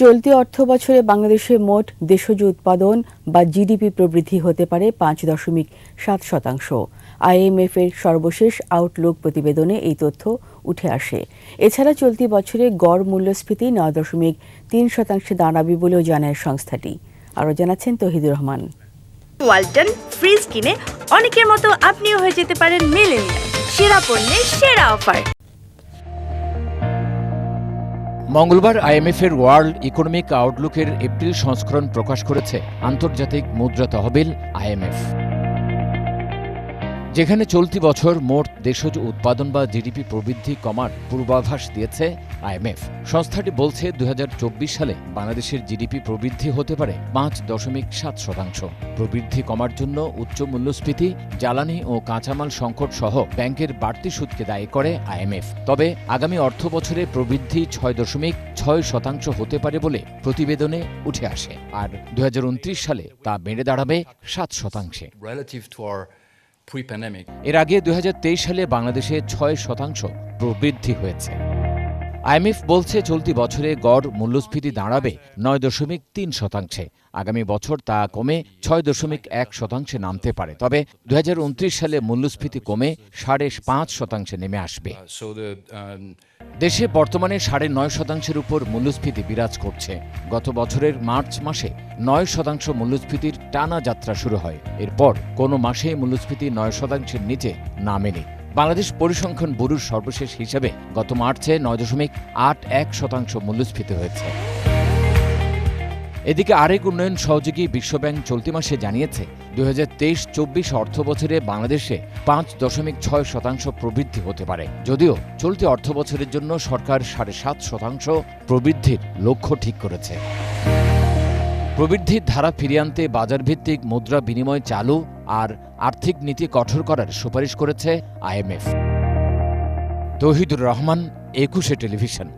চলতি অর্থ বছরে বাংলাদেশে মোট দেশজ উৎপাদন বা জিডিপি প্রবৃদ্ধি হতে পারে পাঁচ দশমিক সাত শতাংশ। আইএমএফ এর সর্বশেষ আউটলুক প্রতিবেদনে এই তথ্য উঠে আসে। এছাড়া চলতি বছরে গড় মূল্যস্ফীতি নয় দশমিক তিন শতাংশে দাঁড়াবে বলেও জানায় সংস্থাটি। আরও জানাচ্ছেন তহিদুর রহমান। ওয়ালটন ফ্রিজ কিনে অনেকের মতো আপনিও হয়ে যেতে পারেন মেলেনিয়া সেরা পণ্যের সেরা অফার। মঙ্গলবার আইএমএফের ওয়ার্ল্ড ইকোনমিক আউটলুকের এপ্রিল সংস্করণ প্রকাশ করেছে আন্তর্জাতিক মুদ্রা তহবিল আইএমএফ। যেখানে চলতি বছর মোট দেশজ উৎপাদন বা জিডিপি প্রবৃদ্ধি কমার পূর্বাভাস দিয়েছে আইএমএফ। সংস্থাটি বলছে দুই হাজার চব্বিশ সালে বাংলাদেশের জিডিপি প্রবৃদ্ধি হতে পারে পাঁচ দশমিক সাত শতাংশ। প্রবৃদ্ধি কমার জন্য উচ্চ মূল্যস্ফীতি, জ্বালানি ও কাঁচামাল সংকট সহ ব্যাংকের বাড়তি সুদকে দায়ী করে আইএমএফ। তবে আগামী অর্থ বছরে প্রবৃদ্ধি ছয় দশমিক ছয় শতাংশ হতে পারে বলে প্রতিবেদনে উঠে আসে। আর দু হাজার উনত্রিশ সালে তা বেড়ে দাঁড়াবে সাত শতাংশে। এর আগে দুই হাজার তেইশ সালে বাংলাদেশে ছয় শতাংশ প্রবৃদ্ধি হয়েছে। আইএমএফ বলছে চলতি বছরে গড় মূল্যস্ফীতি দাঁড়াবে নয় দশমিক তিন শতাংশে। আগামী বছর তা কমে ছয় দশমিক এক শতাংশে নামতে পারে। তবে দু হাজার উনত্রিশ সালে মূল্যস্ফীতি কমে সাড়ে পাঁচ শতাংশে নেমে আসবে। দেশে বর্তমানে সাড়ে নয় শতাংশের উপর মূল্যস্ফীতি বিরাজ করছে। গত বছরের মার্চ মাসে নয় শতাংশ মূল্যস্ফীতির টানা যাত্রা শুরু হয়। এরপর কোনো মাসেই মূল্যস্ফীতি নয় শতাংশের নিচে নামেনি। বাংলাদেশ পরিসংখ্যান ব্যুরোর সর্বশেষ হিসাবে গত মার্চে নয় দশমিক আট এক শতাংশ মূল্যস্ফীতি হয়েছে। এদিকে আরেক উন্নয়ন সহযোগী বিশ্বব্যাংক চলতি মাসে জানিয়েছে, দুই হাজার তেইশ চব্বিশ অর্থ বছরে বাংলাদেশে পাঁচ দশমিক ছয় শতাংশ প্রবৃদ্ধি হতে পারে। যদিও চলতি অর্থ বছরের জন্য সরকার সাড়ে সাত শতাংশ প্রবৃদ্ধির লক্ষ্য ঠিক করেছে। প্রবৃদ্ধির ধারা ফিরিয়ে আনতে বাজারভিত্তিক মুদ্রা বিনিময় চালু আর আর্থিক নীতি কঠোর করার সুপারিশ করেছে আইএমএফ। তৌহিদুর রহমান, একুশে টেলিভিশন।